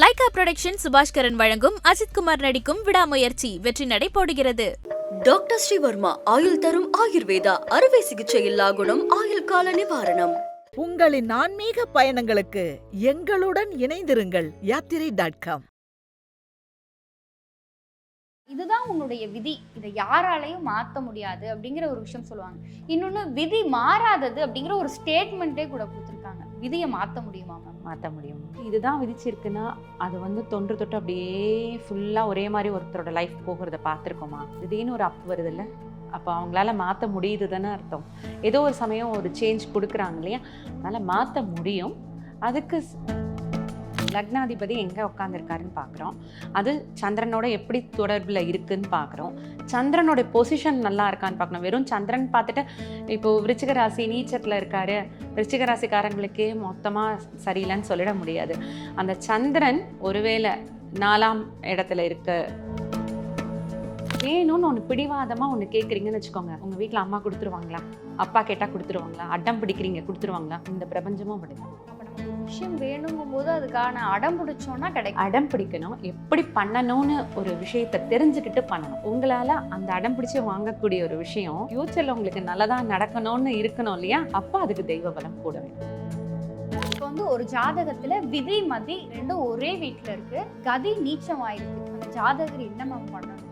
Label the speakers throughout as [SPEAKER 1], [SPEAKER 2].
[SPEAKER 1] Lyca production Subaskaran வழங்கும் அஜித் குமார் நடிக்கும் விடாமுயற்சி வெற்றி நடை போடுகிறது
[SPEAKER 2] டாக்டர் ஸ்ரீவர்மா ஆயுள் தரும் ஆயுர்வேதா அறுவை சிகிச்சை இல்லா குணம் ஆயுள் கால நிவாரணம்.
[SPEAKER 3] உங்களின் ஆன்மீக பயணங்களுக்கு எங்களுடன் இணைந்திருங்கள் யாத்திரை டாட் காம்
[SPEAKER 4] இதுதான் உன்னுடைய விதி. இதை யாராலையும் மாற்ற முடியாது அப்படிங்கிற ஒரு விஷயம் சொல்லுவாங்க. இன்னொன்று விதி மாறாதது அப்படிங்கிற ஒரு ஸ்டேட்மெண்ட்டே கூட கொடுத்துருக்காங்க. விதியை மாற்ற முடியுமா மேம்
[SPEAKER 5] மாற்ற முடியும். இதுதான் விதிச்சிருக்குன்னா அது வந்து தொன்று தொட்டு அப்படியே ஃபுல்லாக ஒரே மாதிரி ஒருத்தரோட லைஃப் போகிறத பார்த்துருக்கோமா? திடீர்னு ஒரு அப் வருதுல்ல? அப்போ அவங்களால மாற்ற முடியுது தானே அர்த்தம். ஏதோ ஒரு சமயம் ஒரு சேஞ்ச் கொடுக்குறாங்க இல்லையா? அதனால் மாற்ற முடியும். அதுக்கு லக்னாதிபதி எங்கே உட்காந்துருக்காருன்னு பார்க்குறோம் அது சந்திரனோட எப்படி தொடர்பில் இருக்குதுன்னு பார்க்குறோம் சந்திரனோட பொசிஷன் நல்லா இருக்கான்னு பார்க்கணும் வெறும் சந்திரன் பார்த்துட்டு இப்போ விருச்சிக ராசி நீச்சத்தில் இருக்காரு. விருச்சிக ராசிக்காரங்களுக்கே மொத்தமாக சரியில்லைன்னு சொல்லிட முடியாது. அந்த சந்திரன் ஒருவேளை நாலாம் இடத்துல இருக்க. வேணும்னு ஒன்று பிடிவாதமாக ஒன்று கேட்குறீங்கன்னு வச்சுக்கோங்க. உங்கள் வீட்டில் அம்மா கொடுத்துருவாங்களா? அப்பா கேட்டால் கொடுத்துருவாங்களா? அடம் பிடிக்கிறீங்க கொடுத்துருவாங்களா? இந்த பிரபஞ்சமும் அப்படிதான்.
[SPEAKER 4] விஷயம் வேணுங்கும் போது அதுக்கான அடம் பிடிச்சோன்னா கிடைக்கும்.
[SPEAKER 5] அடம் பிடிக்கணும். எப்படி பண்ணணும்னு ஒரு விஷயத்தை தெரிஞ்சுக்கிட்டு பண்ணணும். உங்களால் அந்த அடம் பிடிச்சு வாங்கக்கூடிய ஒரு விஷயம் ஃப்யூச்சரில் உங்களுக்கு நல்லதாக நடக்கணும்னு இருக்கணும் இல்லையா? அப்போ அதுக்கு தெய்வ பலம் கூட வேணும்.
[SPEAKER 4] இப்போ வந்து ஒரு ஜாதகத்துல விதி மதி ரெண்டும் ஒரே வீட்டில் இருக்கு. கதி நீச்சமாயிருக்கு. அந்த ஜாதகர் என்ன பண்ணணும்?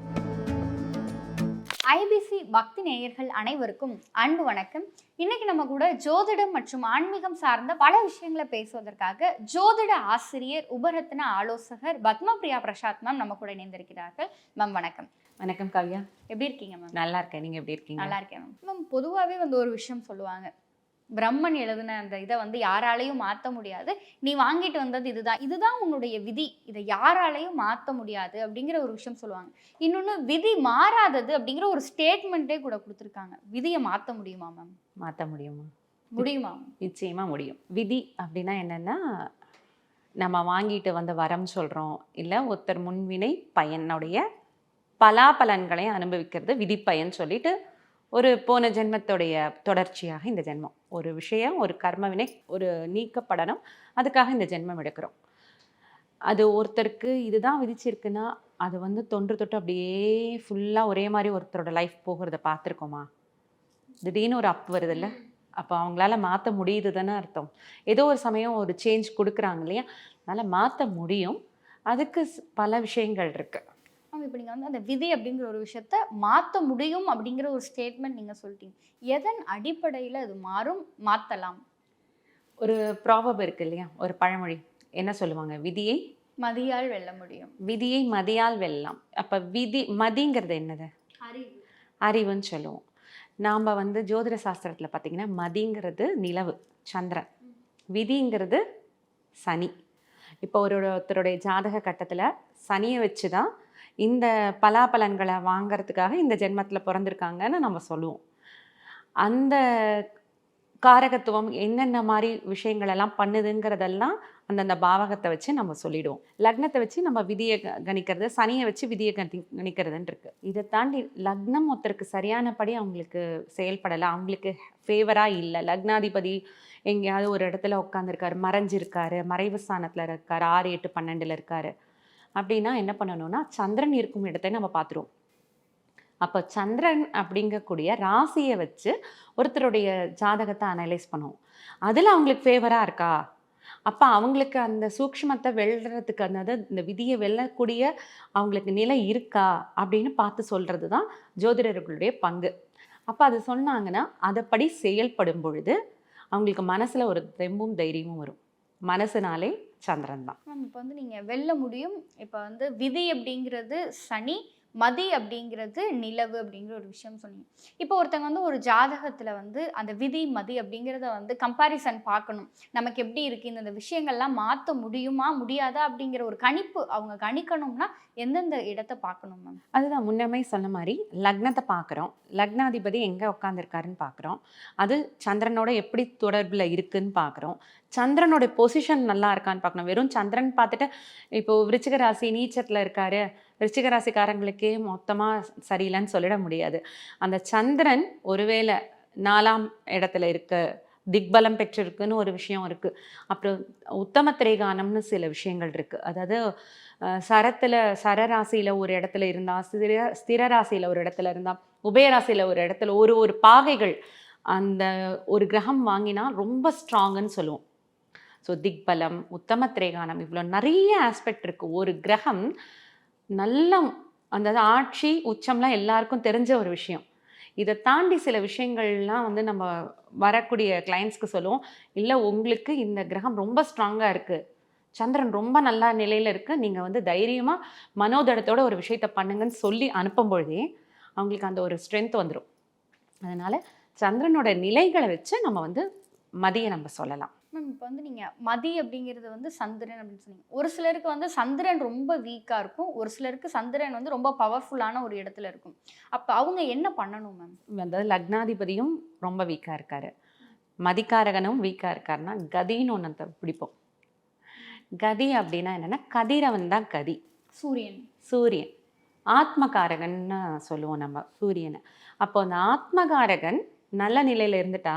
[SPEAKER 4] ஐபிசி பக்தி நேயர்கள் அனைவருக்கும் அன்பு வணக்கம். இன்னைக்கு நம்ம கூட ஜோதிடம் மற்றும் ஆன்மீகம் சார்ந்த பல விஷயங்களை பேசுவதற்காக ஜோதிட ஆசிரியர் உபரத்ன ஆலோசகர் பத்மபிரியா பிரசாத் மேம் நம்ம கூட இணைந்திருக்கிறார்கள். மேம் வணக்கம்.
[SPEAKER 5] வணக்கம் கவ்யா.
[SPEAKER 4] எப்படி இருக்கீங்க மேம்
[SPEAKER 5] நல்லா இருக்கேன். நீங்கள் எப்படி இருக்கீங்க?
[SPEAKER 4] நல்லா இருக்கேன் மேம் மேம் பொதுவாகவே வந்து ஒரு விஷயம் சொல்லுவாங்க. பிரம்மன் எழுதின அந்த இதை வந்து யாராலையும் மாற்ற முடியாது. நீ வாங்கிட்டு வந்தது இதுதான். இதுதான் உன்னுடைய விதி. இதை யாராலையும் மாற்ற முடியாது அப்படிங்கிற ஒரு விஷயம் சொல்லுவாங்க. இன்னொன்று விதி மாறாதது அப்படிங்கிற ஒரு ஸ்டேட்மெண்ட்டே கூட கொடுத்துருக்காங்க. விதியை மாற்ற முடியுமா மேம்
[SPEAKER 5] மாற்ற முடியுமா?
[SPEAKER 4] முடியுமா மேம்
[SPEAKER 5] நிச்சயமா முடியும். விதி அப்படின்னா என்னன்னா நம்ம வாங்கிட்டு வந்த வரம் சொல்கிறோம் இல்லை ஒருத்தர் முன்வினை பயனுடைய பலாபலன்களை அனுபவிக்கிறது விதிப்பயன் சொல்லிட்டு ஒரு போன ஜென்மத்துடைய தொடர்ச்சியாக இந்த ஜென்மம். ஒரு விஷயம் ஒரு கர்மவினை ஒரு நீக்கப்படணும் அதுக்காக இந்த ஜென்மம் எடுக்கிறோம். அது ஒருத்தருக்கு இதுதான் விதிச்சிருக்குன்னா அது வந்து தொன்று தொட்டு அப்படியே ஃபுல்லாக ஒரே மாதிரி ஒருத்தரோட லைஃப் போகிறத பார்த்துருக்கோமா? திடீர்னு ஒரு அப் வருதுல்ல? அப்போ அவங்களால மாற்ற முடியுது தானே அர்த்தம். ஏதோ ஒரு சமயம் ஒரு சேஞ்ச் கொடுக்குறாங்க இல்லையா? அதனால் மாற்ற முடியும். அதுக்கு ஸ்- பல விஷயங்கள் இருக்குது
[SPEAKER 4] மேம் இப்போ நீங்கள் வந்து அந்த விதி அப்படிங்கிற ஒரு விஷயத்த மாற்ற முடியும் அப்படிங்கிற ஒரு ஸ்டேட்மெண்ட் நீங்கள் சொல்லிட்டீங்க. எதன் அடிப்படையில் அது மாறும் மாற்றலாம்
[SPEAKER 5] ஒரு ப்ராபப் இருக்கு இல்லையா? ஒரு பழமொழி. என்ன சொல்லுவாங்க? விதியை
[SPEAKER 4] மதியால் வெல்ல முடியும்.
[SPEAKER 5] விதியை மதியால் வெல்லலாம். அப்போ விதி மதிங்கிறது என்னது?
[SPEAKER 4] அறிவு.
[SPEAKER 5] அறிவுன்னு சொல்லுவோம். நாம் வந்து ஜோதிட சாஸ்திரத்தில் பார்த்தீங்கன்னா மதிங்கிறது நிலவு சந்திரன். விதிங்கிறது சனி. இப்போ ஒரு ஒருத்தருடைய ஜாதக கட்டத்தில் சனியை வச்சு தான் இந்த பலாபலன்களை வாங்குறதுக்காக இந்த ஜென்மத்தில் பிறந்திருக்காங்கன்னு நம்ம சொல்லுவோம். அந்த காரகத்துவம் என்னென்ன மாதிரி விஷயங்களெல்லாம் பண்ணுதுங்கிறதெல்லாம் அந்தந்த பாவகத்தை வச்சு நம்ம சொல்லிடுவோம். லக்னத்தை வச்சு நம்ம விதியை கணிக்கிறது சனியை வச்சு விதியை கணி கணிக்கிறதுன்னு இருக்குது இதை தாண்டி லக்னம் ஒருத்தருக்கு சரியானபடி அவங்களுக்கு செயல்படலை. அவங்களுக்கு ஃபேவராக இல்லை. லக்னாதிபதி எங்கேயாவது ஒரு இடத்துல உட்காந்துருக்காரு மறைஞ்சிருக்காரு மறைவு ஸ்தானத்தில் இருக்கார் ஆறு எட்டு பன்னெண்டில் இருக்காரு. அப்படின்னா என்ன பண்ணணும்னா சந்திரன் இருக்கும் இடத்தை நம்ம பார்த்துருவோம். அப்போ சந்திரன் அப்படிங்கக்கூடிய ராசியை வச்சு ஒருத்தருடைய ஜாதகத்தை அனலைஸ் பண்ணுவோம். அதில் அவங்களுக்கு ஃபேவராக இருக்கா? அப்போ அவங்களுக்கு அந்த சூக்ஷ்மத்தை வெல்றதுக்கு அந்த இந்த விதியை வெல்லக்கூடிய அவங்களுக்கு நிலை இருக்கா? அப்படின்னு பார்த்து சொல்கிறது தான் ஜோதிடர்களுடைய பங்கு. அப்போ அது சொன்னாங்கன்னா அதைப்படி செயல்படும் பொழுது அவங்களுக்கு மனசில் ஒரு தெம்பும் தைரியமும் வரும். மனசுனாலே சந்திரன் தான்
[SPEAKER 4] மேம் இப்போ வந்து நீங்கள் வெல்ல முடியும். இப்போ வந்து விதி அப்படிங்கிறது சனி மதி அப்படிங்கிறது நிலவு அப்படிங்கிற ஒரு விஷயம் சொன்னீங்க. இப்போ ஒருத்தங்க வந்து ஒரு ஜாதகத்தில் வந்து அந்த விதி மதி அப்படிங்கிறத வந்து கம்பாரிசன் பார்க்கணும். நமக்கு எப்படி இருக்குது இந்த விஷயங்கள்லாம் மாற்ற முடியுமா? முடியாதா? அப்படிங்கிற ஒரு கணிப்பு அவங்க கணிக்கணும்னா எந்தெந்த இடத்த பார்க்கணும் மேம்
[SPEAKER 5] அதுதான் முன்னமே சொன்ன மாதிரி லக்னத்தை பார்க்குறோம். லக்னாதிபதி எங்கே உட்காந்துருக்காருன்னு பார்க்குறோம். அது சந்திரனோட எப்படி தொடர்பில் இருக்குன்னு பார்க்குறோம். சந்திரனோட பொசிஷன் நல்லா இருக்கான்னு பார்க்கணும். வெறும் சந்திரன் பார்த்துட்டு இப்போது விருச்சிக ராசி நீச்சத்தில் இருக்காரு. விருச்சிக ராசிக்காரங்களுக்கே மொத்தமாக சரியில்லைன்னு சொல்லிட முடியாது. அந்த சந்திரன் ஒருவேளை நாலாம் இடத்துல இருக்க திக்பலம் பெற்றிருக்குன்னு ஒரு விஷயம் இருக்குது அப்புறம் உத்தம திரைகானம்னு சில விஷயங்கள் இருக்குது அதாவது சரத்தில் சரராசியில் ஒரு இடத்துல இருந்தால் ஸ்திர ஸ்திர ராசியில் ஒரு இடத்துல இருந்தால் உபயராசியில் ஒரு இடத்துல ஒரு ஒரு பாகைகள் அந்த ஒரு கிரகம் வாங்கினா ரொம்ப ஸ்ட்ராங்குன்னு சொல்லுவோம். ஸோ திக்பலம் உத்தம திரேகானம் இவ்வளோ நிறைய ஆஸ்பெக்ட் இருக்குது ஒரு கிரகம் நல்ல அந்த ஆட்சி உச்சம்லாம் எல்லாருக்கும் தெரிஞ்ச ஒரு விஷயம். இதை தாண்டி சில விஷயங்கள்லாம் வந்து நம்ம வரக்கூடிய கிளைண்ட்ஸ்க்கு சொல்லுவோம். இல்லை உங்களுக்கு இந்த கிரகம் ரொம்ப ஸ்ட்ராங்காக இருக்குது சந்திரன் ரொம்ப நல்லா நிலையில் இருக்குது நீங்கள் வந்து தைரியமாக மனோதடத்தோட ஒரு விஷயத்த பண்ணுங்கன்னு சொல்லி அனுப்பும் பொழுதே அவங்களுக்கு அந்த ஒரு ஸ்ட்ரென்த் வந்துடும் அதனால் சந்திரனோட நிலைகளை வச்சு நம்ம வந்து மதிய நம்ம சொல்லலாம்.
[SPEAKER 4] மேம் இப்போ வந்து நீங்கள் மதி அப்படிங்கிறது வந்து சந்திரன் அப்படின்னு சொன்னீங்க. ஒரு சிலருக்கு வந்து சந்திரன் ரொம்ப வீக்காக இருக்கும். ஒரு சிலருக்கு சந்திரன் வந்து ரொம்ப பவர்ஃபுல்லான ஒரு இடத்துல இருக்கும். அப்போ அவங்க என்ன பண்ணணும் மேம்
[SPEAKER 5] அதாவது லக்னாதிபதியும் ரொம்ப வீக்காக இருக்காரு. மதிக்காரகனும் வீக்காக இருக்காருன்னா கதின்னு ஒன்று பிடிப்போம். கதி அப்படின்னா என்னென்னா கதிரவன் தான் கதி.
[SPEAKER 4] சூரியன்.
[SPEAKER 5] சூரியன். ஆத்மகாரகன்னு சொல்லுவோம் நம்ம சூரியனை. அப்போ அந்த ஆத்மகாரகன் நல்ல நிலையில் இருந்துட்டா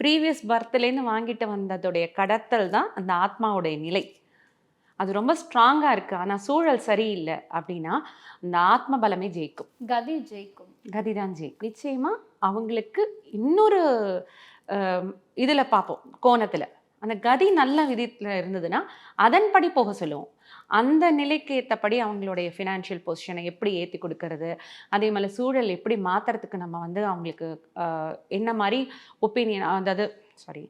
[SPEAKER 5] ப்ரீவியஸ் பர்த்லேருந்து வாங்கிட்டு வந்ததுடைய கடத்தல் தான் அந்த ஆத்மாவுடைய நிலை. அது ரொம்ப ஸ்ட்ராங்காக இருக்குது ஆனால் சூழல் சரியில்லை அப்படின்னா அந்த ஆத்ம பலமே ஜெயிக்கும்.
[SPEAKER 4] கதி ஜெயிக்கும்.
[SPEAKER 5] கதிதான் ஜெயிக்கும். நிச்சயமாக அவங்களுக்கு இன்னொரு இதில் பார்ப்போம் கோணத்தில். அந்த கதி நல்ல விதத்தில் இருந்ததுன்னா அதன்படி போக சொல்லுவோம். அந்த நிலைக்கு ஏற்றபடி அவங்களுடைய ஃபினான்ஷியல் பொசிஷனை எப்படி ஏற்றி கொடுக்கறது அதே மாதிரி சூழல் எப்படி மாற்றுறதுக்கு நம்ம வந்து அவங்களுக்கு என்ன மாதிரி ஒப்பீனியன் அதாவது சாரி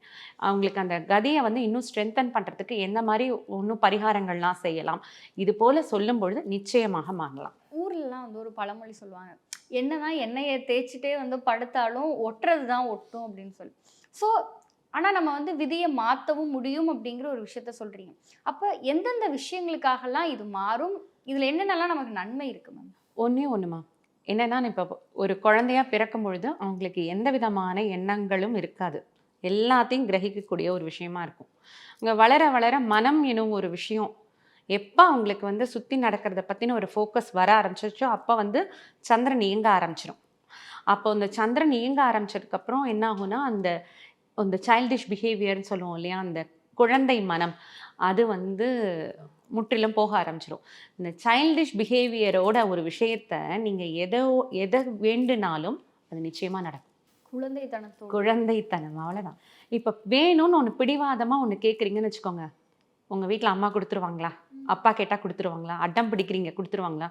[SPEAKER 5] அவங்களுக்கு அந்த கதியை வந்து இன்னும் ஸ்ட்ரென்தன் பண்ணுறதுக்கு என்ன மாதிரி இன்னும் பரிகாரங்கள்லாம் செய்யலாம். இது போல் சொல்லும் பொழுது நிச்சயமாக மாறலாம்.
[SPEAKER 4] ஊர்லலாம் வந்து ஒரு பழமொழி சொல்லுவாங்க. என்னதான் எண்ணெயை தேய்ச்சிட்டே வந்து படுத்தாலும் ஒட்டுறது தான் ஒட்டும் அப்படின்னு சொல்லி. ஸோ ஆனால் நம்ம வந்து விதியை மாற்றவும் முடியும் அப்படிங்கிற ஒரு விஷயத்த சொல்கிறீங்க அப்போ எந்தெந்த விஷயங்களுக்காகலாம் இது மாறும்? இதில் என்னென்னலாம் நமக்கு நன்மை இருக்குது மேம்?
[SPEAKER 5] ஒன்றே ஒன்றுமா என்னென்னா இப்போ ஒரு குழந்தையாக பிறக்கும் பொழுது அவங்களுக்கு எந்த விதமான எண்ணங்களும் இருக்காது. எல்லாத்தையும் கிரகிக்கக்கூடிய ஒரு விஷயமா இருக்கும். அங்கே வளர வளர மனம் எனும் ஒரு விஷயம் எப்போ அவங்களுக்கு வந்து சுற்றி நடக்கிறத பற்றின ஒரு ஃபோக்கஸ் வர ஆரம்பிச்சிருச்சோ அப்போ வந்து சந்திரன் இயங்க ஆரம்பிச்சிடும் அப்போ அந்த சந்திரன் இயங்க ஆரம்பிச்சதுக்கப்புறம் என்ன ஆகும்னா அந்த அந்த சைல்டிஷ் பிஹேவியர்னு சொல்லுவோம் இல்லையா அந்த குழந்தை மனம் அது வந்து முற்றிலும் போக ஆரம்பிச்சிடும் இந்த சைல்டிஷ் பிஹேவியரோட ஒரு விஷயத்த நீங்கள் எதோ எதை வேண்டுனாலும் அது நிச்சயமாக நடக்கும்.
[SPEAKER 4] குழந்தைத்தனத்தோட.
[SPEAKER 5] குழந்தைத்தனம் அவ்வளோதான் இப்போ வேணும்னு ஒன்று பிடிவாதமாக ஒன்று கேட்குறீங்கன்னு வச்சுக்கோங்க. உங்கள் வீட்டில் அம்மா கொடுத்துருவாங்களா? அப்பா கேட்டால் கொடுத்துருவாங்களா? அடம் பிடிக்கிறீங்க கொடுத்துருவாங்களா?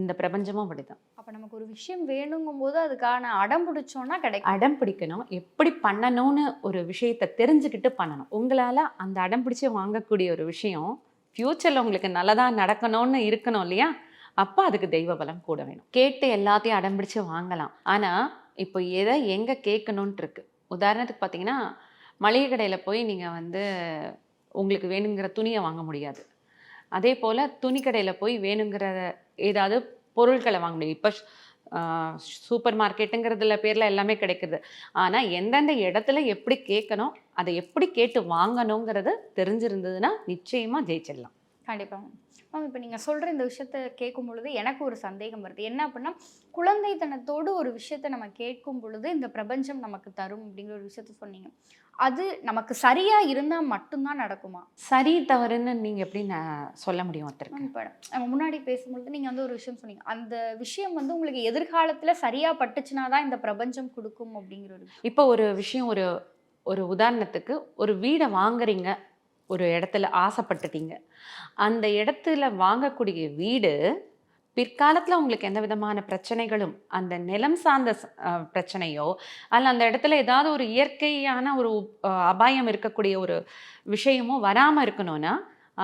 [SPEAKER 5] இந்த பிரபஞ்சமும் அப்படிதான்.
[SPEAKER 4] அப்போ நமக்கு ஒரு விஷயம் வேணுங்கும் போது அதுக்கான அடம் பிடிச்சோன்னா கிடைக்கும்.
[SPEAKER 5] அடம் பிடிக்கணும். எப்படி பண்ணணும்னு ஒரு விஷயத்தை தெரிஞ்சுக்கிட்டு பண்ணணும். உங்களால் அந்த அடம் பிடிச்சி வாங்கக்கூடிய ஒரு விஷயம் ஃப்யூச்சரில் உங்களுக்கு நல்லதாக நடக்கணும்னு இருக்கணும் இல்லையா? அப்போ அதுக்கு தெய்வ பலம் கூட வேணும். கேட்டு எல்லாத்தையும் அடம் பிடிச்சு வாங்கலாம். ஆனால் இப்போ எதை எங்கே கேட்கணுன்ட்டு இருக்கு. உதாரணத்துக்கு பார்த்தீங்கன்னா மளிகை கடையில் போய் நீங்கள் வந்து உங்களுக்கு வேணுங்கிற துணியை வாங்க முடியாது. அதே போல் துணிக்கடையில் போய் வேணுங்கிற ஏதாவது பொருட்களை வாங்க முடியும் இப்போ சூப்பர் மார்க்கெட்டுங்கிறதுல பேரில் எல்லாமே கிடைக்குது. ஆனால் எந்தெந்த இடத்துல எப்படி கேட்கணும் அதை எப்படி கேட்டு வாங்கணுங்கிறது தெரிஞ்சிருந்ததுன்னா நிச்சயமாக ஜெயிச்சிடலாம்.
[SPEAKER 4] கண்டிப்பாக மேம் இப்போ நீங்கள் சொல்கிற இந்த விஷயத்த கேட்கும் பொழுது எனக்கு ஒரு சந்தேகம் வருது. என்ன அப்படின்னா குழந்தைத்தனத்தோடு ஒரு விஷயத்த நம்ம கேட்கும் பொழுது இந்த பிரபஞ்சம் நமக்கு தரும் அப்படிங்கிற ஒரு விஷயத்த சொன்னீங்க. அது நமக்கு சரியாக இருந்தால் மட்டும்தான் நடக்குமா?
[SPEAKER 5] சரி தவறுன்னு நீங்கள் எப்படி நான் சொல்ல முடியும் ஒருத்தருக்கு?
[SPEAKER 4] இப்போ நம்ம முன்னாடி பேசும்பொழுது நீங்கள் வந்து ஒரு விஷயம் சொன்னீங்க. அந்த விஷயம் வந்து உங்களுக்கு எதிர்காலத்தில் சரியாக பட்டுச்சுனா தான் இந்த பிரபஞ்சம் கொடுக்கும் அப்படிங்கிற ஒரு
[SPEAKER 5] இப்போ ஒரு விஷயம் ஒரு ஒரு உதாரணத்துக்கு ஒரு வீடை வாங்குறீங்க ஒரு இடத்துல ஆசைப்பட்டுட்டீங்க. அந்த இடத்துல வாங்கக்கூடிய வீடு பிற்காலத்தில் உங்களுக்கு எந்த விதமான பிரச்சனைகளும் அந்த நிலம் சார்ந்த பிரச்சனையோ அல்ல அந்த இடத்துல ஏதாவது ஒரு இயற்கையான ஒரு அபாயம் இருக்கக்கூடிய ஒரு விஷயமோ வராமல் இருக்கணும்னா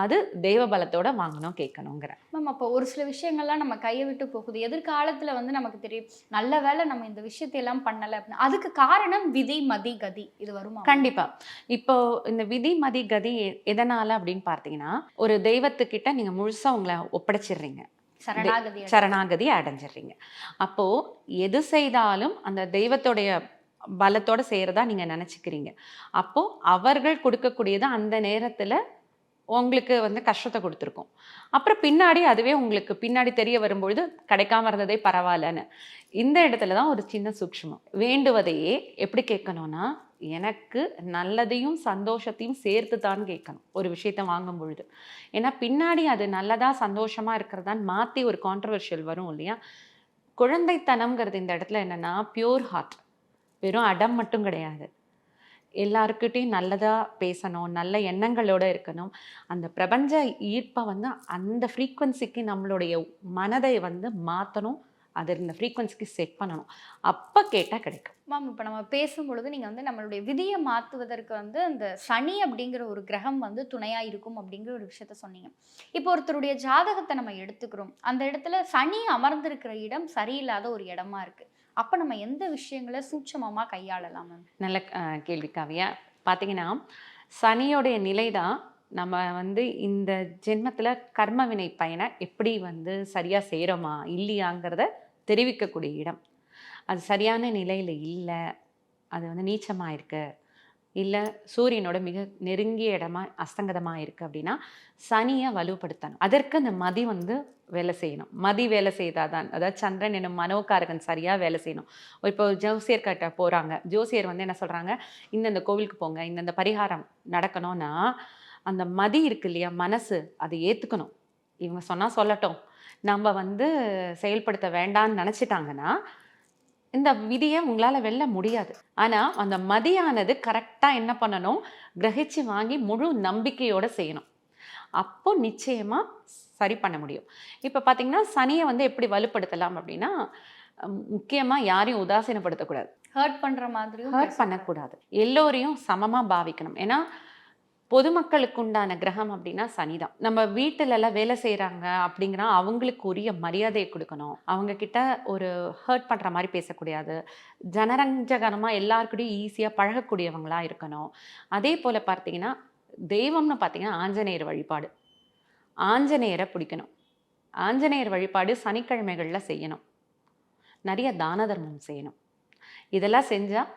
[SPEAKER 5] அது தெய்வ பலத்தோட வாங்கணும் கேட்கணுங்கிற
[SPEAKER 4] மேம் அப்போ ஒரு சில விஷயங்கள்லாம் நம்ம கையை விட்டு போகுது. எதிர்காலத்தில் வந்து நமக்கு தெரியும் நல்ல வேளை நம்ம இந்த விஷயத்தையெல்லாம் பண்ணலை அப்படின்னு அதுக்கு காரணம் விதி மதி கதி. இது வருமா?
[SPEAKER 5] கண்டிப்பா. இப்போ இந்த விதி மதி கதி எதனால அப்படின்னு பார்த்தீங்கன்னா ஒரு தெய்வத்துக்கிட்ட நீங்க முழுசா உங்களை ஒப்படைச்சிடுறீங்க.
[SPEAKER 4] சரணாகதி
[SPEAKER 5] சரணாகதி அடைஞ்சிடுறீங்க. அப்போ எது செய்தாலும் அந்த தெய்வத்துடைய பலத்தோட செய்யறதா நீங்க நினைச்சுக்கிறீங்க. அப்போ அவர்கள் கொடுக்கக்கூடியது அந்த நேரத்துல உங்களுக்கு வந்து கஷ்டத்தை கொடுத்துருக்கும். அப்புறம் பின்னாடி அதுவே உங்களுக்கு பின்னாடி தெரிய வரும்பொழுது கிடைக்காம இருந்ததே பரவாயில்லன்னு. இந்த இடத்துல தான் ஒரு சின்ன சூக்ஷ்மம் வேண்டுவதையே எப்படி கேட்கணும்னா எனக்கு நல்லதையும் சந்தோஷத்தையும் சேர்த்து தான் கேட்கணும் ஒரு விஷயத்த வாங்கும் பொழுது ஏன்னா பின்னாடி அது நல்லதா சந்தோஷமாக இருக்கிறதான்னு மாற்றி ஒரு கான்ட்ரவர்ஷியல் வரும் இல்லையா? குழந்தைத்தனம்ங்கிறது இந்த இடத்துல என்னன்னா பியூர் ஹார்ட் வெறும் அடம் மட்டும் கிடையாது. எல்லாருக்கிட்டையும் நல்லதாக பேசணும் நல்ல எண்ணங்களோட இருக்கணும். அந்த பிரபஞ்ச ஈர்ப்பை வந்து அந்த ஃப்ரீக்குவன்சிக்கு நம்மளுடைய மனதை வந்து மாற்றணும் அது இந்த ஃப்ரீக்குவன்சிக்கு செட் பண்ணணும். அப்போ கேட்டால் கிடைக்கும்.
[SPEAKER 4] மேம் இப்போ நம்ம பேசும்பொழுது நீங்கள் வந்து நம்மளுடைய விதியை மாற்றுவதற்கு வந்து அந்த சனி அப்படிங்கிற ஒரு கிரகம் வந்து துணையாக இருக்கும் அப்படிங்கிற ஒரு விஷயத்த சொன்னீங்க. இப்போ ஒருத்தருடைய ஜாதகத்தை நம்ம எடுத்துக்கிறோம். அந்த இடத்துல சனி அமர்ந்திருக்கிற இடம் சரியில்லாத ஒரு இடமா இருக்குது அப்போ நம்ம எந்த விஷயங்களை சூட்சமமாக கையாளலாம் மேம்
[SPEAKER 5] நல்ல கேள்வி காவியா. பார்த்தீங்கன்னா சனியோடைய நிலை தான் நம்ம வந்து இந்த ஜென்மத்தில் கர்மவினை பயனை எப்படி வந்து சரியாக செய்கிறோமா இல்லையாங்கிறத தெரிவிக்கக்கூடிய இடம். அது சரியான நிலையில் இல்லை அது வந்து நீச்சமாக இருக்குது இல்லை சூரியனோட மிக நெருங்கிய இடமா அஸ்தங்கதமாக இருக்குது அப்படின்னா சனியை வலுப்படுத்தணும். அதற்கு அந்த மதி வந்து வேலை செய்யணும். மதி வேலை செய்தாதான் அதாவது சந்திரன் என்னும் மனோகாரகன் சரியாக வேலை செய்யணும். இப்போ ஜோசியர் கிட்ட போகிறாங்க ஜோசியர் வந்து என்ன சொல்கிறாங்க இந்தந்த கோவிலுக்கு போங்க இந்தந்த பரிகாரம் நடக்கணும்னா அந்த மதி இருக்கு இல்லையா மனசு அதை ஏற்றுக்கணும் இவங்க சொன்னால் சொல்லட்டும். நம்ம வந்து செயல்படுத்த வேண்டாம்னு நினச்சிட்டாங்கன்னா இந்த விதியை உங்களால் வெல்ல முடியாது. ஆனால் அந்த மதியானது கரெக்டாக என்ன பண்ணணும்? கிரகிச்சு வாங்கி முழு நம்பிக்கையோட செய்யணும். அப்போ நிச்சயமாக சரி பண்ண முடியும். இப்போ பார்த்தீங்கன்னா சனியை வந்து எப்படி வலுப்படுத்தலாம் அப்படின்னா முக்கியமாக யாரையும் உதாசீனப்படுத்தக்கூடாது.
[SPEAKER 4] ஹர்ட் பண்ணுற மாதிரியும்
[SPEAKER 5] ஹர்ட். பண்ணக்கூடாது. எல்லோரையும் சமமாக பாவிக்கணும். ஏன்னா பொதுமக்களுக்கு உண்டான கிரகம் அப்படின்னா சனிதான். நம்ம வீட்டுல எல்லாம் வேலை செய்கிறாங்க அப்படிங்கன்னா அவங்களுக்கு உரிய மரியாதையை கொடுக்கணும். அவங்க கிட்ட ஒரு ஹர்ட் பண்ணுற மாதிரி பேசக்கூடாது. ஜனரஞ்சகனமாக எல்லாருக்கிட்டையும் ஈஸியாக பழகக்கூடியவங்களா இருக்கணும். அதே போல் பார்த்தீங்கன்னா தெய்வம்னு பார்த்தீங்கன்னா ஆஞ்சநேயர் வழிபாடு. ஆஞ்சநேயரை பிடிக்கணும். ஆஞ்சநேயர் வழிபாடு சனிக்கிழமைகளில் செய்யணும். நிறைய தான தர்மம் செய்யணும். இதெல்லாம் செஞ்சால்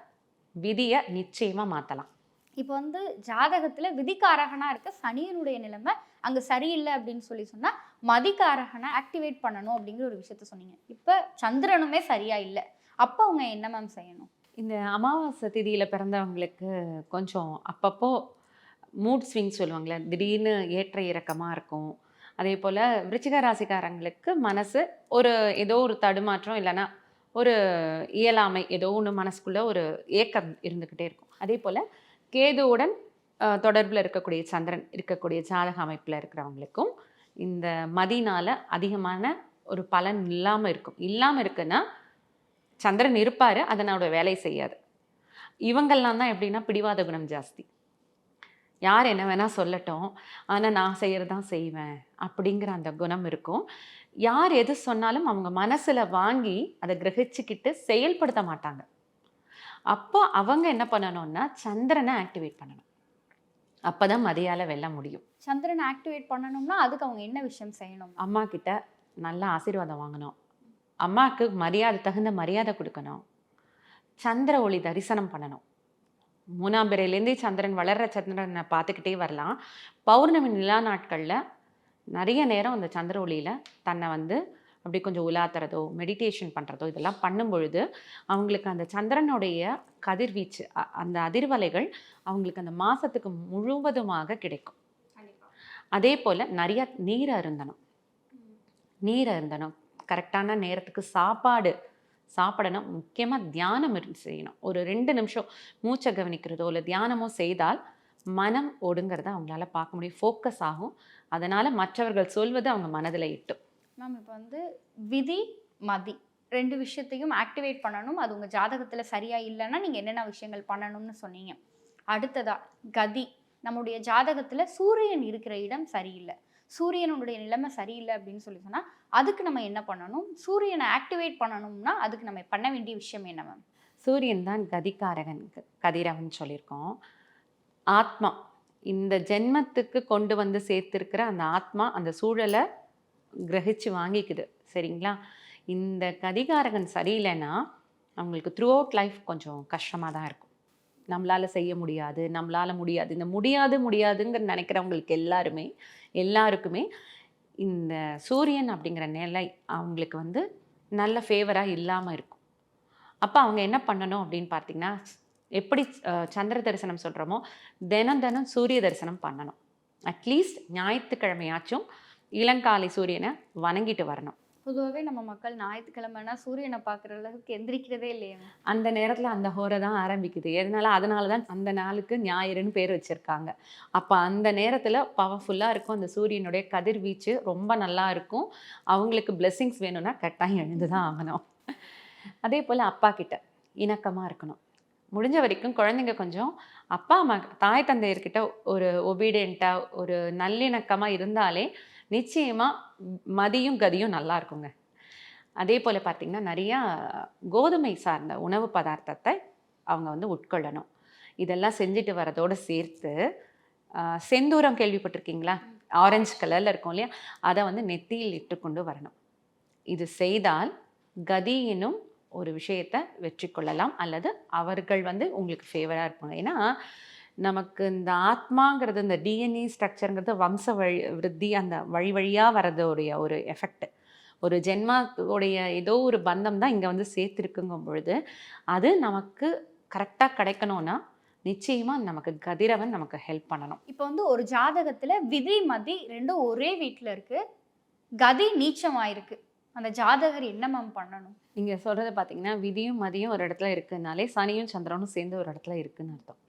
[SPEAKER 5] விதியை நிச்சயமாக மாற்றலாம்
[SPEAKER 4] இப்போ வந்து ஜாதகத்தில் விதிக்காரகனாக இருக்க சனியனுடைய நிலைமை அங்கே சரியில்லை அப்படின்னு சொல்லி சொன்னால் மதிக்காரகனை ஆக்டிவேட் பண்ணணும் அப்படிங்கிற ஒரு விஷயத்த சொன்னீங்க. இப்போ சந்திரனுமே சரியா இல்லை. அப்போ அவங்க என்ன மேம் செய்யணும்?
[SPEAKER 5] இந்த அமாவாசை திதியில் பிறந்தவங்களுக்கு கொஞ்சம் அப்பப்போ மூட் ஸ்விங் சொல்லுவாங்களே திடீர்னு ஏற்ற இறக்கமாக இருக்கும். அதே போல் விருச்சிக ராசிக்காரங்களுக்கு மனசு ஒரு ஏதோ ஒரு தடுமாற்றம் இல்லைன்னா ஒரு இயலாமை ஏதோ ஒன்று மனசுக்குள்ளே ஒரு ஏக்கம் இருந்துக்கிட்டே இருக்கும். அதே போல் கேதுவுடன் தொடர்பில் இருக்கக்கூடிய சந்திரன் இருக்கக்கூடிய ஜாதக அமைப்பில் இருக்கிறவங்களுக்கும் இந்த மதினால் அதிகமான ஒரு பலன் இல்லாமல் இருக்கும். இல்லாமல் இருக்குன்னா சந்திரன் இருப்பார் அதனோட வேலை செய்யாது. இவங்கெல்லாம் தான் எப்படின்னா பிடிவாத குணம் ஜாஸ்தி. யார் என்ன வேணால் சொல்லட்டும் ஆனால் நான் செய்கிறது தான் செய்வேன் அப்படிங்கிற அந்த குணம் இருக்கும். யார் எது சொன்னாலும் அவங்க மனசில் வாங்கி அதை கிரகிச்சுக்கிட்டு செயல்படுத்த மாட்டாங்க. அப்போ அவங்க என்ன பண்ணணும்னா சந்திரனை ஆக்டிவேட் பண்ணணும். அப்போ தான் மதியால் வெல்ல முடியும்.
[SPEAKER 4] சந்திரனை ஆக்டிவேட் பண்ணணும்னா அதுக்கு அவங்க என்ன விஷயம் செய்யணும்?
[SPEAKER 5] அம்மா கிட்ட நல்ல ஆசீர்வாதம் வாங்கணும். அம்மாவுக்கு மரியாதை தகுந்த மரியாதை கொடுக்கணும். சந்திர ஒளி தரிசனம் பண்ணணும். மூணாம் பிறையிலேருந்தே சந்திரன் வளர்ற சந்திரனை பார்த்துக்கிட்டே வரலாம். பௌர்ணமி நிலா நாட்களில் நிறைய நேரம் அந்த சந்திர ஒளியில் தன்னை வந்து அப்படி கொஞ்சம் உலாத்துறதோ மெடிடேஷன் பண்ணுறதோ இதெல்லாம் பண்ணும் பொழுது அவங்களுக்கு அந்த சந்திரனுடைய கதிர்வீச்சு அந்த அதிர்வலைகள் அவங்களுக்கு அந்த மாதத்துக்கு முழுவதுமாக கிடைக்கும். அதே போல் நிறைய நீர் அருந்தணும். நீர் அருந்தணும். கரெக்டான நேரத்துக்கு சாப்பாடு சாப்பிடணும். முக்கியமாக தியானம் செய்யணும். ஒரு ரெண்டு நிமிஷம் மூச்சை கவனிக்கிறதோ இல்லை தியானமோ செய்தால் மனம் ஒடுங்கிறத அவங்களால பார்க்க முடியும். ஃபோக்கஸ் ஆகும். அதனால் மற்றவர்கள் சொல்வது அவங்க மனதில் இட்டும்
[SPEAKER 4] மேம் இப்போ வந்து விதி மதி ரெண்டு விஷயத்தையும் ஆக்டிவேட் பண்ணணும். அது உங்கள் ஜாதகத்தில் சரியாக இல்லைன்னா நீங்கள் என்னென்ன விஷயங்கள் பண்ணணும்னு சொன்னீங்க. அடுத்ததாக கதி. நம்முடைய ஜாதகத்தில் சூரியன் இருக்கிற இடம் சரியில்லை. சூரியனுடைய நிலைமை சரியில்லை அப்படின்னு சொல்லி சொன்னால் அதுக்கு நம்ம என்ன பண்ணணும்? சூரியனை ஆக்டிவேட் பண்ணணும்னா அதுக்கு நம்ம பண்ண வேண்டிய விஷயம் என்ன மேம்?
[SPEAKER 5] சூரியன் தான் கதிகாரகன் கதிரவன் சொல்லியிருக்கோம். ஆத்மா. இந்த ஜென்மத்துக்கு கொண்டு வந்து சேர்த்துருக்கிற அந்த ஆத்மா அந்த சூழலை கிரகிச்சு வாங்கிக்குது. சரிங்களா? இந்த கதிகாரகன் சரியில்லைன்னா அவங்களுக்கு த்ரூ அவுட் லைஃப் கொஞ்சம் கஷ்டமாக தான் இருக்கும். நம்மளால் செய்ய முடியாது நம்மளால் முடியாது. இந்த முடியாது முடியாதுங்கிற நினைக்கிறவங்களுக்கு எல்லாருமே எல்லாருக்குமே இந்த சூரியன் அப்படிங்கிற நிலை அவங்களுக்கு வந்து நல்ல ஃபேவராக இல்லாமல் இருக்கும். அப்போ அவங்க என்ன பண்ணணும் அப்படின்னு பார்த்தீங்கன்னா எப்படி சந்திர தரிசனம் சொல்கிறோமோ தினம் தினம் சூரிய தரிசனம் பண்ணணும். அட்லீஸ்ட் ஞாயிற்றுக்கிழமையாச்சும் இளங்காலை சூரியனை வணங்கிட்டு வரணும்.
[SPEAKER 4] பொதுவாகவே நம்ம மக்கள் ஞாயிற்றுக்கிழமைனா சூரியனை பார்க்குற அளவுக்கு எந்திரிக்கிறதே இல்லையே.
[SPEAKER 5] அந்த நேரத்தில் அந்த ஹோரை தான் ஆரம்பிக்குது. எதனால? அதனால தான் அந்த நாளுக்கு ஞாயிறுன்னு பேர் வச்சுருக்காங்க. அப்போ அந்த நேரத்தில் பவர்ஃபுல்லாக இருக்கும். அந்த சூரியனுடைய கதிர்வீச்சு ரொம்ப நல்லா இருக்கும். அவங்களுக்கு பிளெஸ்ஸிங்ஸ் வேணும்னா கட்டாயம் எழுந்து தான் ஆகணும். அதே போல் அப்பா கிட்ட இணக்கமாக இருக்கணும். முடிஞ்ச வரைக்கும் குழந்தைங்க கொஞ்சம் அப்பா அம்மா தாய் தந்தையர்கிட்ட ஒரு ஒபீடியண்ட்டாக ஒரு நல்லிணக்கமாக இருந்தாலே நிச்சயமாக மதியும் கதியும் நல்லா இருக்குங்க. அதே போல் பார்த்திங்கன்னா நிறையா கோதுமை சார்ந்த உணவு பதார்த்தத்தை அவங்க வந்து உட்கொள்ளணும். இதெல்லாம் செஞ்சுட்டு வரதோடு சேர்த்து செந்தூரம் கேள்விப்பட்டிருக்கீங்களா? ஆரஞ்சு கலரில் இருக்கும் இல்லையா? அதை வந்து நெத்தியில் இட்டு கொண்டு வரணும். இது செய்தால் கதி எனும் ஒரு விஷயத்தை வெற்றி கொள்ளலாம் அல்லது அவர்கள் வந்து உங்களுக்கு ஃபேவராக இருப்பாங்க. ஏன்னா நமக்கு இந்த ஆத்மாங்கிறது இந்த டிஎன்ஏ ஸ்ட்ரக்சருங்கிறது வம்ச வழி விருத்தி அந்த வழி வழியாக வரதோடைய ஒரு எஃபெக்ட் ஒரு ஜென்மாவுடைய ஏதோ ஒரு பந்தம் தான் இங்கே வந்து சேர்த்துருக்குங்கும் பொழுது அது நமக்கு கரெக்டாக கிடைக்கணும்னா நிச்சயமாக நமக்கு கதிரவன் நமக்கு ஹெல்ப் பண்ணணும்.
[SPEAKER 4] இப்போ வந்து ஒரு ஜாதகத்துல விதி மதி ரெண்டும் ஒரே வீட்டில் இருக்கு. கதி நீச்சமாயிருக்கு. அந்த ஜாதகர் என்ன மேம் பண்ணணும்?
[SPEAKER 5] நீங்கள் சொல்கிறது பார்த்தீங்கன்னா விதியும் மதியும் ஒரு இடத்துல இருக்குனாலே சனியும் சந்திரனும் சேர்ந்து ஒரு இடத்துல இருக்குன்னு அர்த்தம்.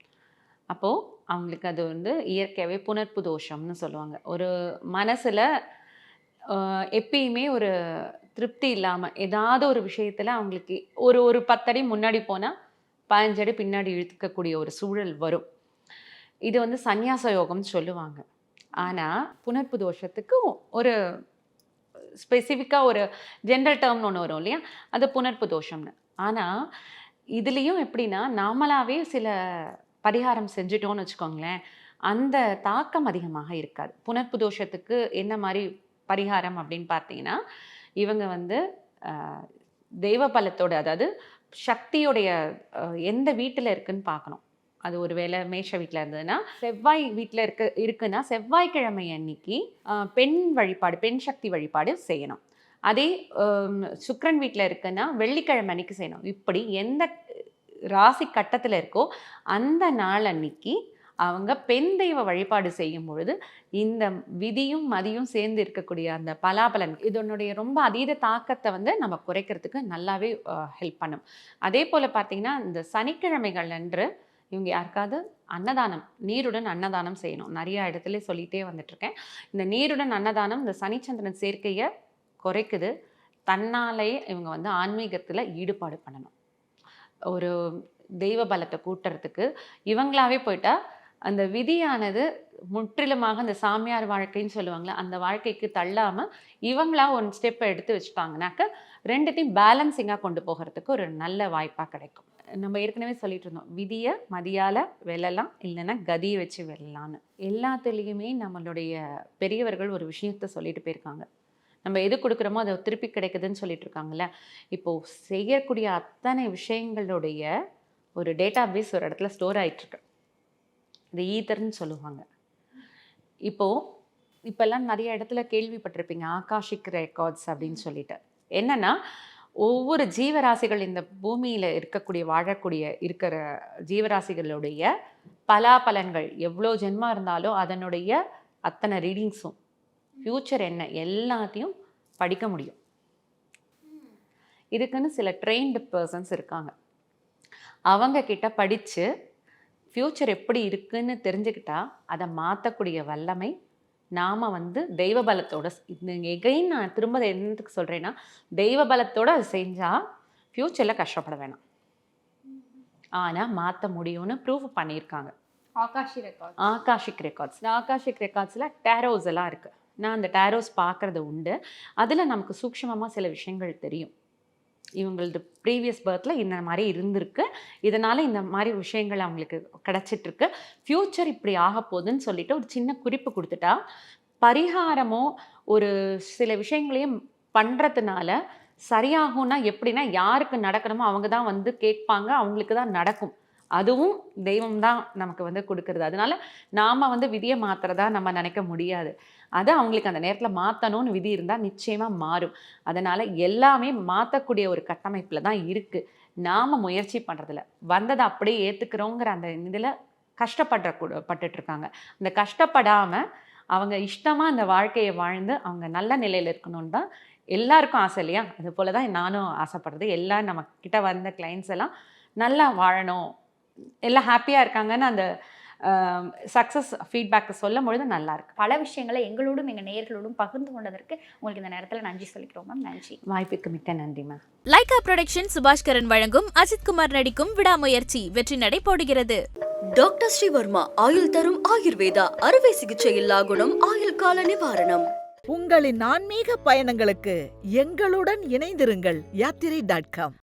[SPEAKER 5] அப்போது அவங்களுக்கு அது வந்து இயற்கையாகவே புனர்ப்பு தோஷம்னு சொல்லுவாங்க. ஒரு மனசில் எப்பயுமே ஒரு திருப்தி இல்லாமல் ஏதாவது ஒரு விஷயத்தில் அவங்களுக்கு ஒரு ஒரு பத்தடி முன்னாடி போனால் பதினஞ்சடி பின்னாடி இழுத்துக்கக்கூடிய ஒரு சூழல் வரும். இது வந்து சந்நியாச யோகம்னு சொல்லுவாங்க. ஆனால் புனர்ப்பு தோஷத்துக்கு ஒரு ஸ்பெசிஃபிக்காக ஒரு ஜென்ரல் டேர்ம்னு ஒன்று வரும் இல்லையா? அது புனர்ப்பு தோஷம்னு. ஆனால் இதுலேயும் எப்படின்னா நாமளாகவே சில பரிகாரம் செஞ்சுட்டோம்னு வச்சுக்கோங்களேன் அந்த தாக்கம் அதிகமாக இருக்காது. புனர்ப்பு தோஷத்துக்கு என்ன மாதிரி பரிகாரம் அப்படின்னு பார்த்தீங்கன்னா இவங்க வந்து தெய்வ பலத்தோட அதாவது சக்தியுடைய எந்த வீட்டில் இருக்குன்னு பார்க்கணும். அது ஒரு வேளை மேஷ வீட்டில் இருந்ததுன்னா செவ்வாய் வீட்டில் இருக்க இருக்குன்னா செவ்வாய்க்கிழமை அன்னைக்கு பெண் வழிபாடு பெண் சக்தி வழிபாடு செய்யணும். அதே சுக்கரன் வீட்டில் இருக்குன்னா வெள்ளிக்கிழமை அன்னைக்கு செய்யணும். இப்படி எந்த ராசி கட்டத்தில் இருக்கோ அந்த நாள் அன்னைக்கு அவங்க பெண் தெய்வ வழிபாடு செய்யும் பொழுது இந்த விதியும் மதியும் சேர்ந்து இருக்கக்கூடிய அந்த பலாபலன் இதனுடைய ரொம்ப அதீத தாக்கத்தை வந்து நம்ம குறைக்கிறதுக்கு நல்லாவே ஹெல்ப் பண்ணும். அதே போல் பார்த்தீங்கன்னா இந்த சனிக்கிழமைகள் அன்று இவங்க யாருக்காவது அன்னதானம் நீருடன் அன்னதானம் செய்யணும். நிறைய இடத்துல சொல்லிகிட்டே வந்துட்டுருக்கேன். இந்த நீருடன் அன்னதானம் இந்த சனிச்சந்திரன் சேர்க்கையை குறைக்குது. தன்னாலேயே இவங்க வந்து ஆன்மீகத்தில் ஈடுபாடு பண்ணணும். ஒரு தெய்வ பலத்தை கூட்டுறதுக்கு இவங்களாவே போயிட்டா அந்த விதியானது முற்றிலுமாக அந்த சாமியார் வாழ்க்கைன்னு சொல்லுவாங்களே அந்த வாழ்க்கைக்கு தள்ளாமல் இவங்களா ஒன் ஸ்டெப் எடுத்து வச்சுட்டாங்கனாக்க ரெண்டுத்தையும் பேலன்சிங்காக கொண்டு போகிறதுக்கு ஒரு நல்ல வாய்ப்பாக கிடைக்கும். நம்ம ஏற்கனவே சொல்லிட்டு இருந்தோம் விதியை மதியால வெல்லலாம் இல்லைன்னா கதியை வச்சு வெல்லலான்னு எல்லாத்துலேயுமே நம்மளுடைய பெரியவர்கள் ஒரு விஷயத்த சொல்லிட்டு போயிருக்காங்க. நம்ம எது கொடுக்குறோமோ அதை திருப்பி கிடைக்குதுன்னு சொல்லிட்டு இருக்காங்கல்ல இப்போ செய்யக்கூடிய அத்தனை விஷயங்களுடைய ஒரு டேட்டா பேஸ் ஒரு இடத்துல ஸ்டோர் ஆகிட்டுருக்கு இது ஈதர்னு சொல்லுவாங்க. இப்போது இப்போல்லாம் நிறைய இடத்துல கேள்விப்பட்டிருப்பீங்க ஆகாஷிக் ரெக்கார்ட்ஸ் அப்படின்னு சொல்லிட்டு. என்னென்னா ஒவ்வொரு ஜீவராசிகள் இந்த பூமியில் இருக்கக்கூடிய வாழக்கூடிய இருக்கிற ஜீவராசிகளுடைய பலாபலன்கள் எவ்வளோ ஜென்மா இருந்தாலும் அதனுடைய அத்தனை ரீடிங்ஸும் ஃப்யூச்சர் என்ன எல்லாத்தையும் படிக்க முடியும். இதுக்குன்னு சில ட்ரெயின்டு பர்சன்ஸ் இருக்காங்க. அவங்க கிட்ட படித்து ஃப்யூச்சர் எப்படி இருக்குன்னு தெரிஞ்சுக்கிட்டா அதை மாற்றக்கூடிய வல்லமை நாம் வந்து தெய்வ பலத்தோட எகைன் நான் திரும்ப என்னத்துக்கு சொல்கிறேன்னா தெய்வ பலத்தோட அது செஞ்சால் ஃப்யூச்சரில் கஷ்டப்பட வேணாம். ஆனால் மாற்ற முடியும்னு ப்ரூவ் பண்ணியிருக்காங்க.
[SPEAKER 4] ஆகாஷி ரெக்கார்ட்
[SPEAKER 5] ஆகாஷிக் ரெக்கார்ட்ஸ் இந்த ஆகாஷிக் ரெக்கார்ட்ஸில் டேரோஸ் எல்லாம் இருக்குது நான் அந்த டேரோஸ் பார்க்குறது உண்டு. அதில் நமக்கு சூக்ஷமமாக சில விஷயங்கள் தெரியும். இவங்களது ப்ரீவியஸ் பர்த்தில் இந்த மாதிரி இருந்திருக்கு. இதனால் இந்த மாதிரி விஷயங்கள் அவங்களுக்கு கிடச்சிட்ருக்கு ஃப்யூச்சர் இப்படி ஆக போகுதுன்னு சொல்லிட்டு ஒரு சின்ன குறிப்பு கொடுத்துட்டா பரிகாரமோ ஒரு சில விஷயங்களையும் பண்ணுறதுனால சரியாகும்னா எப்படின்னா யாருக்கு நடக்கணுமோ அவங்க தான் வந்து கேட்பாங்க அவங்களுக்கு தான் நடக்கும். அதுவும் தெய்வம் தான் நமக்கு வந்து கொடுக்கறது. அதனால நாம வந்து விதியை மாத்துறதா நம்ம நினைக்க முடியாது. அதை அவங்களுக்கு அந்த நேரத்தில் மாற்றணும்னு விதி இருந்தால் நிச்சயமாக மாறும். அதனால எல்லாமே மாற்றக்கூடிய ஒரு கட்டமைப்பில் தான் இருக்குது நாம் முயற்சி பண்ணுறதில்ல வந்ததை அப்படியே ஏற்றுக்கிறோங்கிற அந்த இதில் கஷ்டப்படுற கூட பட்டுட்ருக்காங்க அந்த கஷ்டப்படாமல் அவங்க இஷ்டமாக அந்த வாழ்க்கையை வாழ்ந்து அவங்க நல்ல நிலையில் இருக்கணும்னு தான் எல்லாருக்கும் ஆசை இல்லையா? அது போல தான் நானும் ஆசைப்படுறது. எல்லாம் நம்ம கிட்ட வந்த கிளைண்ட்ஸ் எல்லாம் நல்லா வாழணும். எல்லாம் ஹாப்பியாக இருக்காங்கன்னு அந்த சக்ஸஸ் ஃபீட்பேக்கை சொல்லும் பொழுது நல்லா இருக்கு
[SPEAKER 4] பல விஷயங்களை எங்களோடும் எங்கள் நேயர்களோடும் பகிர்ந்து கொண்டதற்கு உங்களுக்கு இந்த நேரத்தில் நன்றி சொல்லிக்கிறோம் மேம் நன்றி.
[SPEAKER 5] வாய்ப்புக்கு மிக்க நன்றி மேம்
[SPEAKER 1] லைகா புரொடக்ஷன் சுபாஷ்கரன் வழங்கும் அஜித்குமார் நடிக்கும் விடாமுயற்சி வெற்றி நடை போடுகிறது.
[SPEAKER 2] டாக்டர் ஸ்ரீவர்மா ஆயுள் தரும் ஆயுர்வேதா அறுவை சிகிச்சை இல்லா குணம் ஆயுள் கால நிவாரணம்.
[SPEAKER 3] உங்களின் ஆன்மீக பயணங்களுக்கு எங்களுடன் இணைந்திருங்கள். யாத்திரை டாட் காம்